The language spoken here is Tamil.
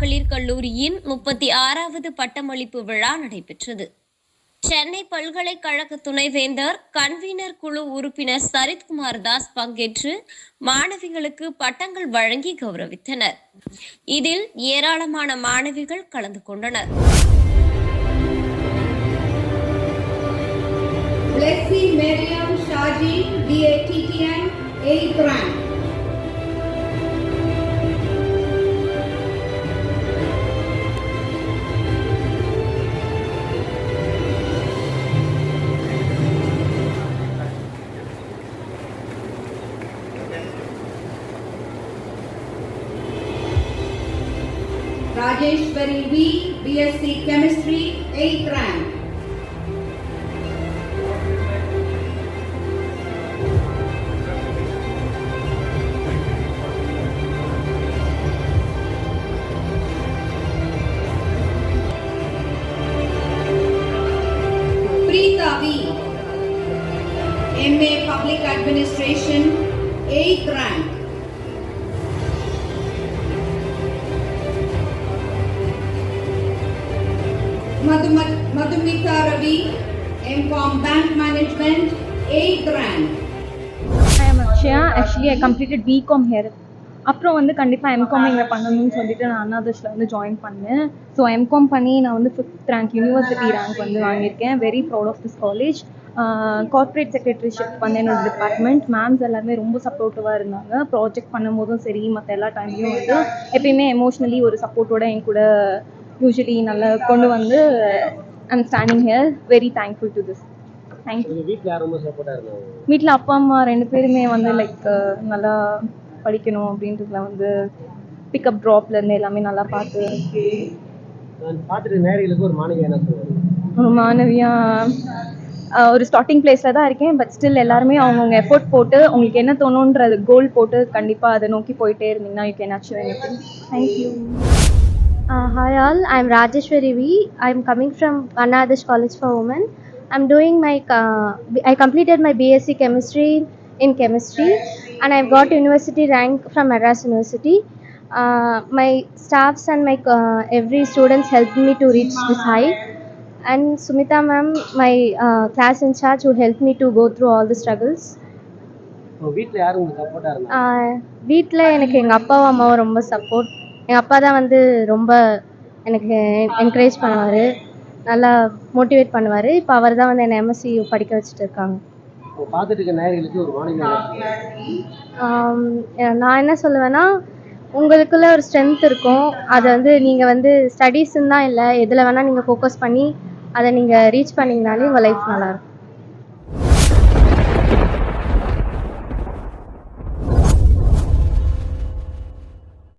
மகளிர் கல்லூரியின் முப்பத்தி ஆறாவது பட்டமளிப்பு விழா நடைபெற்றது. சென்னை பல்கலைக்கழக துணைவேந்தர் கன்வீனர் குழு உறுப்பினர் சரித்குமார் தாஸ் பங்கேற்று மாணவிகளுக்கு பட்டங்கள் வழங்கி கௌரவித்தனர். இதில் ஏராளமான மாணவிகள் கலந்து கொண்டனர். Blessy Miriam Shaji, BATTN, 8th rank. Rajeshwari V, BSc Chemistry, 8th rank. MA Public Administration, 8th rank. Madhumitha Ravi Ravi, MCOM Bank Management, 8th Akshaya actually completed BCom here அப்புறம் வந்து கண்டிப்பாக எம்காம் இங்கே பண்ணணும்னு சொல்லிட்டு நான் அண்ணாதர்ஸில் வந்து ஜாயின் பண்ணேன். ஸோ எம்காம் பண்ணி நான் வந்து ஃபிஃப்த் ரேங்க் யூனிவர்சிட்டி ரேங்க் வந்து வாங்கியிருக்கேன். Very proud of this college corporate secretaryship வந்து என்னோட டிபார்ட்மெண்ட் மேம்ஸ் எல்லாருமே ரொம்ப சப்போர்ட்டிவாக இருந்தாங்க. ப்ராஜெக்ட் பண்ணும்போதும் சரி மற்ற எல்லா டைம்லையும் வந்து எப்பயுமே எமோஷ்னலி ஒரு சப்போர்ட்டோட என் கூட யூஸ்வலி நல்லா கொண்டு வந்து I'm standing here very thankful to this வீட்டில் அப்பா அம்மா ரெண்டு பேருமே வந்து லைக் நல்லா படிக்கணும் அப்படின்றதுல வந்து பிக்கப் ட்ராப்லேருந்து எல்லாமே நல்லா பார்த்து. ஒரு மாணவி என்ன சொல்லுவாங்க? ஒரு ஸ்டார்டிங் பிளேஸில் தான் இருக்கேன் பட் ஸ்டில் எல்லாருமே அவங்கவுங்க எஃபோர்ட் போட்டு உங்களுக்கு என்ன தோணுன்றது கோல் போட்டு கண்டிப்பாக அதை நோக்கி போயிட்டே இருந்தீங்கன்னா you can achieve anything thank you Uh, hi all, I'm Rajeshwari V. I'm coming from Anna Adarsh College for Women. I'm doing my, uh, I completed my BSc Chemistry in Chemistry and I've got university rank from Madras University. Uh, my staffs and my uh, every students helped me to reach this height. And Sumita ma'am, my uh, class in charge who helped me to go through all the struggles. உங்க வீட்ல யார் உங்களுக்கு சப்போர்ட்டா இருந்தாங்க வீட்டில் எனக்கு எங்கள் அப்பாவும் அம்மாவும் ரொம்ப சப்போர்ட் எங்கள் அப்பா தான் வந்து ரொம்ப எனக்கு என்கரேஜ் பண்ணுவார். நல்லா மோட்டிவேட் பண்ணுவார். இப்போ அவர் தான் வந்து என்னை எம்எஸ்சி படிக்க வச்சுட்டு இருக்காங்க. நான் என்ன சொல்லுவேன்னா உங்களுக்குள்ள ஒரு ஸ்ட்ரென்த் இருக்கும். அதை வந்து நீங்கள் வந்து ஸ்டடீஸ்ன்னு தான் இல்லை. எதில் வேணால் நீங்கள் ஃபோக்கஸ் பண்ணி அதை நீங்கள் ரீச் பண்ணிங்கனாலே உங்கள் லைஃப் நல்லாயிருக்கும்